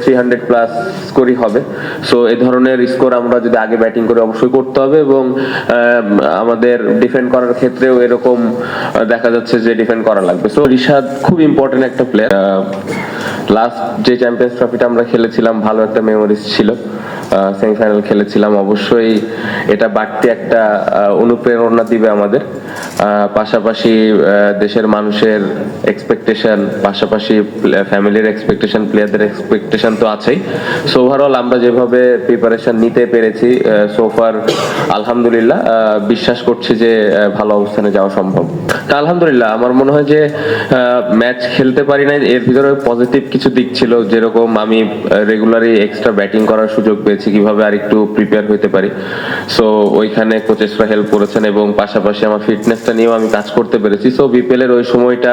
Three hundred plus স্কোরই হবে। So এই ধরনের স্কোর আমরা যদি আগে ব্যাটিং করে অবশ্যই করতে হবে এবং আমাদের ডিফেন্ড করার ক্ষেত্রেও এরকম দেখা যাচ্ছে যে ডিফেন্ড করা লাগবে। সো রিশাদ খুব ইম্পর্টেন্ট একটা প্লেয়ার লাস্ট যে চ্যাম্পিয়ন্স ট্রফিটা আমরা খেলেছিলাম, ভালো একটা মেমোরিজ ছিল। সেমিফাইনাল খেলেছিলাম। অবশ্যই এটা বাড়তি একটা অনুপ্রেরণা দিবে আমাদের। পাশাপাশি দেশের মানুষের এক্সপেকটেশন পাশাপাশি ফ্যামিলির এক্সপেকটেশন প্লেয়ারদের এক্সপেকটেশন তো আছেই। সো ওভারঅল আমরা যেভাবে প্রিপারেশন নিতে পেরেছি সোফার আলহামদুলিল্লাহ বিশ্বাস করছি যে ভালো অবস্থানে যাওয়া সম্ভব। তা আলহামদুলিল্লাহ, আমার মনে হয় যে ম্যাচ খেলতে পারি নাই, এর ভিতরে পজিটিভ কিছু দিক ছিল। যেরকম আমি রেগুলারই এক্সট্রা ব্যাটিং করার সুযোগ পেয়েছি। কীভাবে আর একটু প্রিপেয়ার হইতে পারি। সো ওইখানে কোচেসরা হেল্প করেছেন এবং পাশাপাশি আমার ফিটনেসটা নিয়েও আমি কাজ করতে পেরেছি। সো বিপিএল এর ওই সময়টা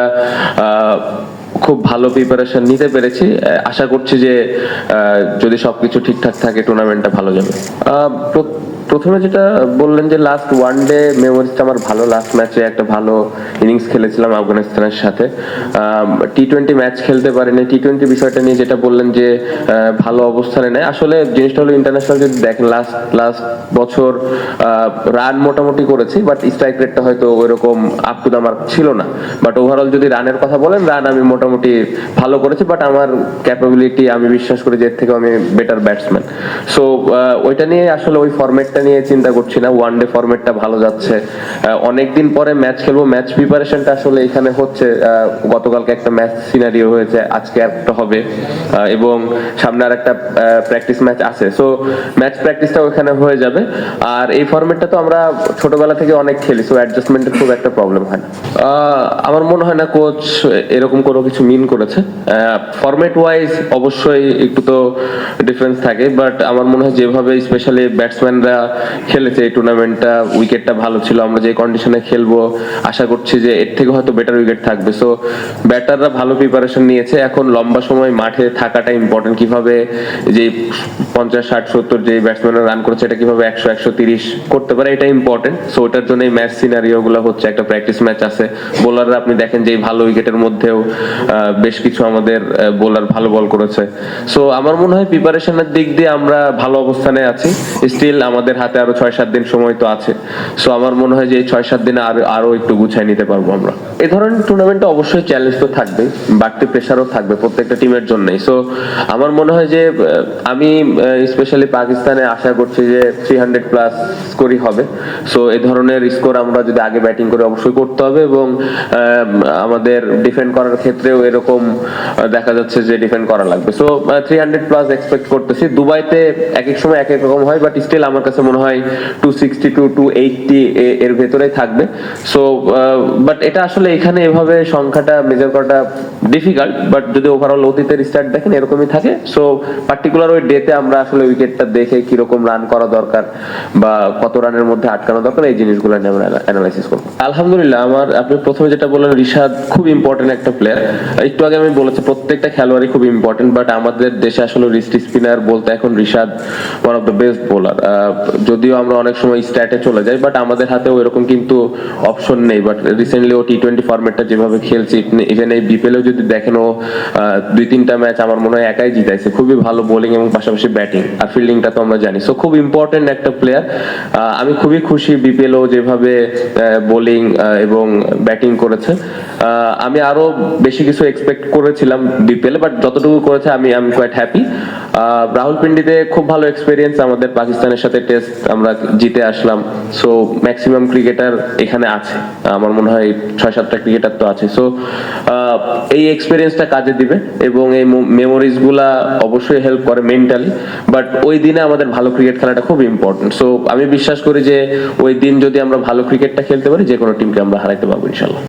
খুব ভালো প্রিপারেশন নিতে পেরেছি। আশা করছি যে যদি সবকিছু ঠিকঠাক থাকে টুর্নামেন্টটা ভালো যাবে। প্রথমে যেটা বললেন যে লাস্ট ওয়ান ডে মেমোরিজটা আমার ভালো লাস্ট ম্যাচে একটা ভালো ইনিংস খেলেছিলাম আফগানিস্তানের সাথে। টি টোয়েন্টি ম্যাচ খেলতে পারিনি। টি টোয়েন্টি বিষয়টা নিয়ে যেটা বললেন যে ভালো অবস্থানে নেয়। আসলে জিনিসটা হলো ইন্টারন্যাশনাল যদি দেখেন লাস্ট লাস্ট বছর রান মোটামুটি করেছি বাট স্ট্রাইক রেটটা হয়তো ওইরকম আপ টু দা মার্ক ছিল না। বাট ওভারঅল যদি রানের কথা বলেন রান আমি মোটামুটি ভালো করেছি বাট আমার ক্যাপাবিলিটি আমি বিশ্বাস করি যে এর থেকে আমি বেটার ব্যাটসম্যান সো ওইটা নিয়ে আসলে ওই ফরম্যাটটা নিয়ে চিন্তা করছি না ওয়ান ডে ফরম্যাটটা ভালো যাচ্ছে। অনেক দিন পরে ম্যাচ খেলব ম্যাচ প্রিপারেশনটা আসলে এখানে হচ্ছে গতকালকে একটা ম্যাচ সিনারিও হয়েছে, আজকে একটা হবে। এবং সামনে আর একটা প্র্যাকটিস ম্যাচ আছে। সো ম্যাচ প্র্যাকটিসটা ওখানে হয়ে যাবে। আর এই ফরম্যাটটা তো আমরা ছোটবেলা থেকে অনেক খেলি সো অ্যাডজাস্টমেন্টের খুব একটা প্রবলেম হয় না। আমার মনে হয় না কোচ এরকম কোনো কিছু মিন করেছে। ফরম্যাট ওয়াইজ অবশ্যই একটু তো ডিফারেন্স থাকে বাট আমার মনে হয় যেভাবে স্পেশালি ব্যাটসম্যানরা খেলেছে এই টুর্নামেন্টটা উইকেটটা ভালো ছিল, আমরা যে কন্ডিশনে খেলব, আশা করছি যে এর থেকে হয়তো বেটার উইকেট থাকবে। সো ব্যাটাররা ভালো প্রিপারেশন নিয়েছে, এখন লম্বা সময় মাঠে থাকাটা ইম্পর্টেন্ট কীভাবে যে পঞ্চাশ, ষাট, সত্তর যে ব্যাটসম্যানরা রান করেছে, এটা কীভাবে একশো একশো তিরিশ করতে পারে, এটা ইম্পর্টেন্ট সো ওটার জন্য এই ম্যাচ সিনারিও গুলো হচ্ছে, একটা প্র্যাকটিস ম্যাচ আছে। বোলাররা আপনি দেখেন যে ভালো উইকেটের মধ্যেও বেশ কিছু আমাদের বোলার ভালো বল করেছে। সো আমার মনে হয় প্রিপারেশনের দিক দিয়ে আমরা ভালো অবস্থানে আছি। স্টিল আমাদের হাতে আরও ছয় সাত দিন সময় তো আছে। সো আমার মনে হয় যে ছয় সাত দিনে আরও আরও একটু গুছাই নিতে পারব আমরা। এই ধরনের টুর্নামেন্টে অবশ্যই চ্যালেঞ্জ তো থাকবে বাড়তি প্রেশারও থাকবে প্রত্যেকটা টিমের জন্যই। সো আমার মনে হয় যে আমি স্পেশালি পাকিস্তানে আশা করছি যে থ্রি হান্ড্রেড প্লাস স্কোরই হবে। সো এই ধরনের স্কোর আমরা যদি আগে ব্যাটিং করে অবশ্যই করতে হবে এবং আমাদের ডিফেন্ড করার ক্ষেত্রেও এরকম দেখা যাচ্ছে যে ডিফেন্ড করা লাগবে। So three hundred plus expect করতেছি। দুবাইতে এক এক সময় এক এক রকম হয় বাট স্টিল আমার কাছে মনে হয় two sixty to two eighty এর ভেতরেই থাকবে। সো বাট এটা আসলে এখানে এভাবে সংখ্যাটা মেজার করাটা ডিফিকাল্ট বাট যদি ওভারঅল অতীতের স্টার্ট দেখেন, এরকমই থাকে। সো পার্টিকুলার ওই ডেতে আমরা আসলে উইকেটটা দেখে কীরকম রান করা দরকার বা কত রানের মধ্যে আটকানো দরকার, এই জিনিসগুলো নিয়ে আমরা অ্যানালাইসিস করব। আলহামদুলিল্লাহ, আমার, আপনি প্রথমে যেটা বললেন, রিশাদ খুব ইম্পর্টেন্ট একটা প্লেয়ার একটু আগে আমি বলেছি, প্রত্যেকটা খেলোয়াড়ই খুব ইম্পর্টেন্ট বাট আমাদের দেশে আসলে রিস্টি স্পিনার বলতে এখন Rishad one of the best bowler যদিও আমরা অনেক সময় স্ট্যাটে চলে যাই বাট আমাদের হাতেও এরকম কিন্তু অপশন নেই। বাট রিসেন্টলি ও টি টোয়েন্টি ফরম্যাটটা যেভাবে খেলছে ইভেন এই বিপিএলও যদি দেখেন ও দুই তিনটা ম্যাচ আমার মনে হয় একাই জিতাইছে। খুবই ভালো বোলিং এবং পাশাপাশি ব্যাটিং আর ফিল্ডিংটা তো আমরা জানি। সো খুব ইম্পর্টেন্ট একটা প্লেয়ার আমি খুবই খুশি বিপিএল ও যেভাবে বোলিং এবং ব্যাটিং করেছে। আমি আরও বেশি কিছু এক্সপেক্ট করেছিলাম বিপিএল বাট যতটুকু করেছে আমি আমি কোয়াইট হ্যাপি রাহুল পিন্ডিতে খুব ভালো এক্সপিরিয়েন্স আমাদের পাকিস্তানের সাথে টেস্ট আমরা জিতে আসলাম। সো ম্যাক্সিমাম ক্রিকেটার এখানে আছে। আমার মনে হয় ছয় সাতটা ক্রিকেটার তো আছে। সো এই এক্সপিরিয়েন্সটা কাজে দিবে এবং এই মেমোরিজগুলা অবশ্যই হেল্প করে মেন্টালি বাট ওই দিনে আমাদের ভালো ক্রিকেট খেলাটা খুব ইম্পর্টেন্ট সো আমি বিশ্বাস করি যে ওই দিন যদি আমরা ভালো ক্রিকেটটা খেলতে পারি, যে কোনো টিমকে আমরা হারাইতে পারব, ইনশাল্লাহ।